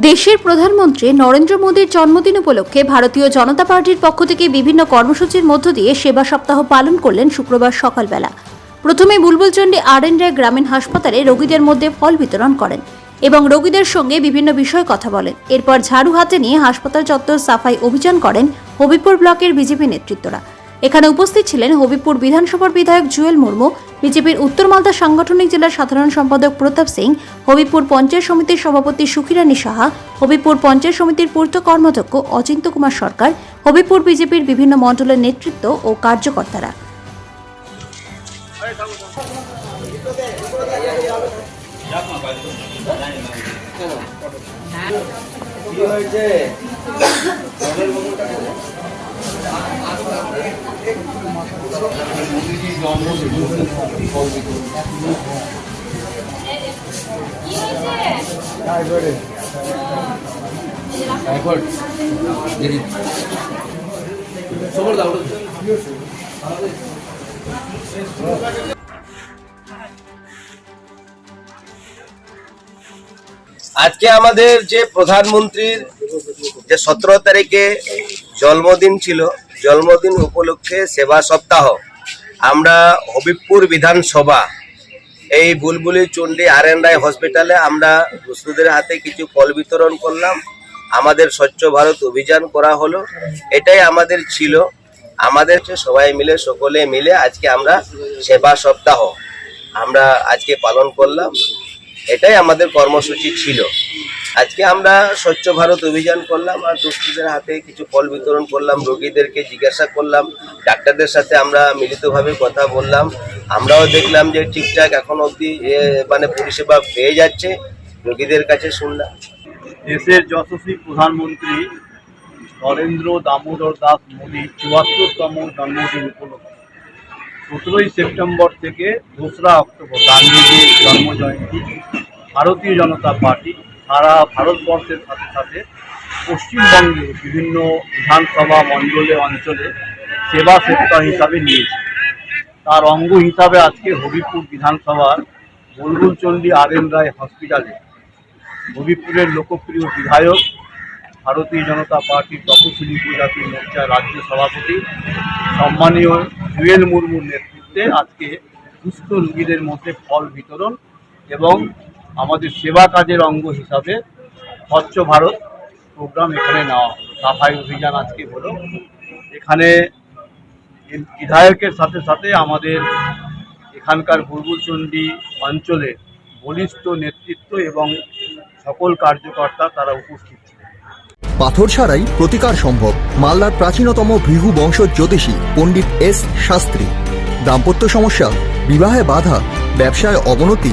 দেশের প্রধানমন্ত্রী নরেন্দ্র মোদীর জন্মদিন উপলক্ষে ভারতীয় জনতা পার্টির পক্ষ থেকে বিভিন্ন কর্মসূচির মধ্য দিয়ে সেবা সপ্তাহ পালন করলেন শুক্রবার সকালবেলা। প্রথমে বুলবুলচন্ডী আর এন রায় গ্রামীণ হাসপাতালে রোগীদের মধ্যে ফল বিতরণ করেন এবং রোগীদের সঙ্গে বিভিন্ন বিষয়ে কথা বলেন। এরপর ঝাড়ু হাতে নিয়ে হাসপাতাল চত্বর সাফাই অভিযান করেন হবিপুর ব্লকের বিজেপি নেতৃত্বরা। এখানে উপস্থিত ছিলেন হবিপুর বিধানসভার বিধায়ক জুয়েল মুর্মু, বিজেপির উত্তর মালদা সাংগঠনিক জেলার সাধারণ সম্পাদক প্রতাপ সিং হবিপুর পঞ্চায়েত সমিতির সভাপতি সুখিরানী সাহা হবিপুর পঞ্চায়েত সমিতির পূর্ত কর্মাধ্যক্ষ অচিন্ত কুমার সরকার হবিপুর বিজেপির বিভিন্ন মণ্ডলের নেতৃত্ব ও কার্যকর্তারা। আজকে আমাদের যে প্রধানমন্ত্রীর যে সতেরো তারিখে জন্মদিন ছিল। জন্মদিন উপলক্ষে সেবা সপ্তাহ। আমরা হবিবপুর বিধানসভা, এই বুলবুলি চণ্ডী আর এন রায় হসপিটালে আমরা দুস্থদের হাতে কিছু ফল বিতরণ করলাম। আমাদের স্বচ্ছ ভারত অভিযান করা হলো। এটাই আমাদের ছিল। আমাদের সবাই মিলে, সকলে মিলে আজকে আমরা সেবা সপ্তাহ আমরা আজকে পালন করলাম। এটাই আমাদের কর্মসূচি ছিল। আজকে আমরা স্বচ্ছ ভারত অভিযান করলাম আর দুস্থদের হাতে কিছু ফল বিতরণ করলাম, রোগীদেরকে জিজ্ঞাসা করলাম, ডাক্তারদের সাথে আমরা মিলিতভাবে কথা বললাম। আমরাও দেখলাম যে ঠিকঠাক এখন অবধি মানে পরিষেবা পেয়ে যাচ্ছে। রোগীদের কাছে শুনলাম। দেশের যশস্বী প্রধানমন্ত্রী নরেন্দ্র দামোদর দাস মোদীর চুয়াত্তরতম জন্মদিন উপলক্ষে সতেরোই সেপ্টেম্বর থেকে দোসরা অক্টোবর গান্ধীজির জন্মজয়ন্তী, ভারতীয় জনতা পার্টি সারা ভারতবর্ষের সাথে সাথে পশ্চিমবঙ্গে বিভিন্ন বিধানসভা মণ্ডলে, অঞ্চলে সেবা সপ্তাহ হিসাবে নিয়েছে। তার অঙ্গ হিসাবে আজকে হবিপুর বিধানসভার বুলবুলচণ্ডী আর এন রায় হসপিটালে হবিপুরের লোকপ্রিয় বিধায়ক ভারতীয় জনতা পার্টির তপশিলি উপজাতি মোর্চার রাজ্য সভাপতি সম্মানীয় জুয়েল মুর্মুর নেতৃত্বে আজকে সুস্থ রোগীদের মধ্যে ফল বিতরণ এবং আমাদের সেবা কাজের অঙ্গ হিসাবে স্বচ্ছ ভারত প্রোগ্রাম এখানে নেওয়া হলো। সাফাই অভিযান আজকে হলো। এখানে বিধায়কের সাথে সাথে আমাদের এখানকার বুলবুলচণ্ডী অঞ্চলে বলিষ্ঠ নেতৃত্ব এবং সকল কার্যকর্তা তারা উপস্থিত পাথর ছাড়াই প্রতিকার সম্ভব। মালদার প্রাচীনতম ভৃহু বংশ জ্যোতিষী পণ্ডিত এস শাস্ত্রী। দাম্পত্য সমস্যা, বিবাহে বাধা, ব্যবসায় অবনতি